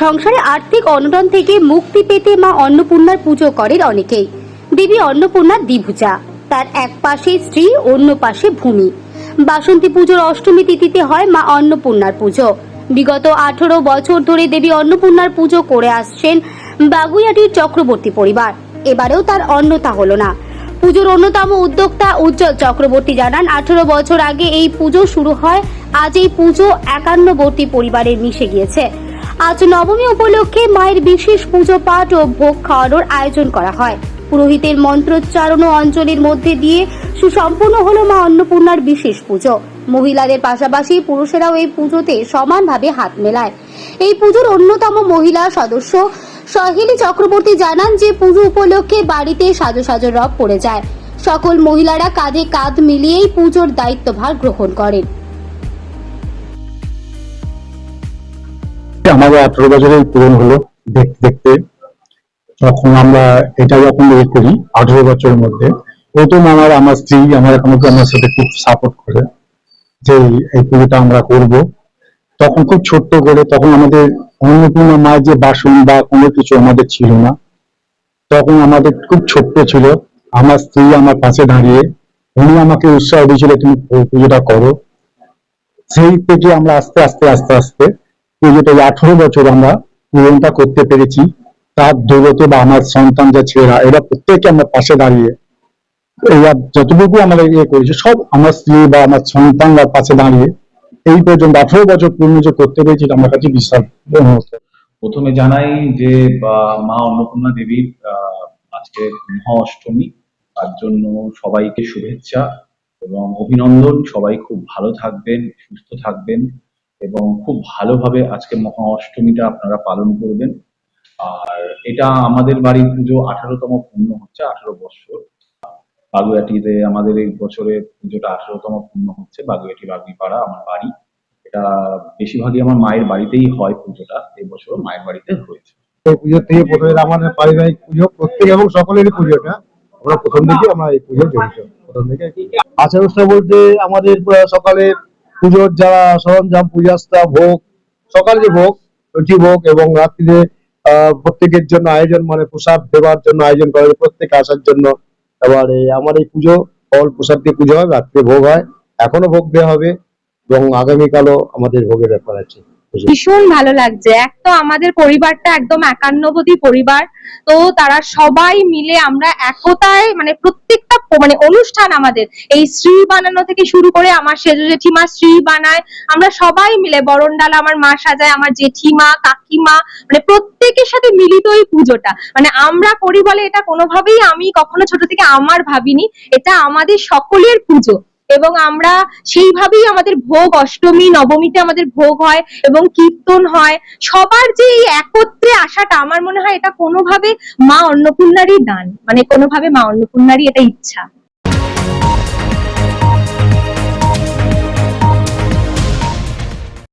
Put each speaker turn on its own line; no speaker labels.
সংসারে আর্থিক অনটন থেকে মুক্তি পেতে মা অন্নপূর্ণার পুজো করেন অনেকেই। দেবী অন্নপূর্ণার দ্বিভুজা, তার এক পাশে স্ত্রী, অন্য পাশে ভূমি। বাসন্তী পুজোর অষ্টমী তিথিতে হয় মা অন্নপূর্ণার পুজো। বিগত আঠারো বছর ধরে দেবী অন্নপূর্ণার পুজো করে আসছেন বাগুইয়াটির চক্রবর্তী পরিবার। এবারেও তার অন্যতা হলো না। পুজোর অন্যতম উদ্যোক্তা উজ্জ্বল চক্রবর্তী জানান, আঠারো বছর আগে এই পুজো শুরু হয়, আজ এই পুজো একান্নবর্তী পরিবারের মিশে গিয়েছে। আজ নবমী উপলক্ষে মায়ের বিশেষ পুজো পাঠ ও ভোগ খাওয়ানোর আয়োজন করা হয়। পুরোহিতের মন্ত্রোচ্চারণ ও অঞ্জলির মধ্যে দিয়ে সুসম্পন্ন হলো মা অন্নপূর্ণার বিশেষ পুজো। মহিলাদের পাশাপাশি পুরুষেরাও এই পুজোতে সমানভাবে হাত মেলায়। এই পুজোর অন্যতম মহিলা সদস্য সহেলি চক্রবর্তী জানান যে পুজো উপলক্ষে বাড়িতে সাজো সাজো রব পড়ে যায়। সকল মহিলারা কাঁধে কাঁধ মিলিয়েই পুজোর দায়িত্বভার গ্রহণ করেন।
আমাদের আঠারো বছরের পূরণ হলো দেখতে দেখতে। তখন আমরা এটা যখন ইয়ে করি, আঠারো বছরের মধ্যে, প্রথম আমার আমার স্ত্রী আমার আমাকে আমার সাথে খুব সাপোর্ট করে যে এই পুজোটা আমরা করব। তখন খুব ছোট্ট করে, তখন আমাদের অন্নপূর্ণা মায়ের যে বাসন বা কোনো কিছু আমাদের ছিল না। তখন আমাদের খুব ছোট্ট ছিল। আমার স্ত্রী আমার পাশে দাঁড়িয়ে, উনি আমাকে উৎসাহ দিয়েছিল, তুমি পুজোটা করো। সেই থেকে আমরা আস্তে আস্তে আস্তে আস্তে পুজোটা আঠারো বছর আমরা পূরণটা করতে পেরেছি, তার দৌলতে বা আমার সন্তান যা ছেলেরা, এরা প্রত্যেকে আমরা পাশে দাঁড়িয়ে এরা যতটুকু আমরা ইয়ে করেছি, সব আমার স্ত্রী বা আমার সন্তানরা পাশে দাঁড়িয়ে এই পর্যন্ত আঠারো বছর পূর্ণ যে করতে পেরেছি আমার কাছে বিশাল
প্রথমে জানাই যে মা অন্নপূর্ণা দেবীর আজকে মহা অষ্টমী, তার জন্য সবাইকে শুভেচ্ছা এবং অভিনন্দন। সবাই খুব ভালো থাকবেন, সুস্থ থাকবেন। এবং খুব ভালোভাবে আজকে মহা অষ্টমীটা আপনারা পালন করবেন। আর এটা আমাদের বাড়ির পুজো আঠারোতম পূর্ণ হচ্ছে, আঠারো বছর বাগুয়াটিতে আমাদের এই বছরে পুজোটা আঠারোতম পূর্ণ হচ্ছে বাগুয়াটি বাগুইপাড়া আমার বাড়ি। এটা বেশিরভাগই আমার মায়ের বাড়িতেই হয় পুজোটা এবছর মায়ের বাড়িতে হয়েছে।
এই পুজো থেকে প্রথমে আমাদের পারিবারিক পুজো, প্রত্যেক এবং সকলেরই পুজোটা আমরা প্রথম থেকে আমরা এই পুজো জড়িত। প্রথম থেকে আচার অনুষ্ঠান বলতে আমাদের সকালে পুজোর যারা সরঞ্জাম, পূজাস্তা, ভোগ, সকালে যে ভোগ রুচি ভোগ এবং রাত্রিতে প্রত্যেকের জন্য আয়োজন মানে প্রসাদ দেওয়ার জন্য আয়োজন করা হয়, প্রত্যেকে আসার জন্য। এবার আমার এই পুজো ফল প্রসাদ দিয়ে পুজো হয়, রাত্রে ভোগ হয়। এখনও ভোগ দেওয়া হবে এবং আগামীকালও আমাদের ভোগের ব্যাপার আছে।
ভীষণ ভালো লাগছে। এক তো আমাদের পরিবারটা একদম একান্নবতী পরিবার, তো তারা সবাই মিলে আমরা একতায় মানে প্রত্যেকটা মানে অনুষ্ঠান আমাদের। এই শ্রী বানানো থেকে শুরু করে আমার সেজ জেঠিমা শ্রী বানায়। আমরা সবাই মিলে বরণডাল আমার মা সাজায়, আমার জেঠিমা, কাকিমা মানে প্রত্যেকের সাথে মিলিত এই পুজোটা। মানে আমরা করি বলে এটা কোনোভাবেই আমি কখনো ছোট থেকে আমার ভাবিনি। এটা আমাদের সকলের পুজো। এবং আমরা সেইভাবেই আমাদের ভোগ, অষ্টমী, নবমীতে আমাদের ভোগ হয় এবং কীর্তন হয়। সবার যে এই একত্রে আসাটা আমার মনে হয় এটা কোনোভাবে মা অন্নপূর্ণারই দান মানে কোনোভাবে মা অন্নপূর্ণারই এটা ইচ্ছা।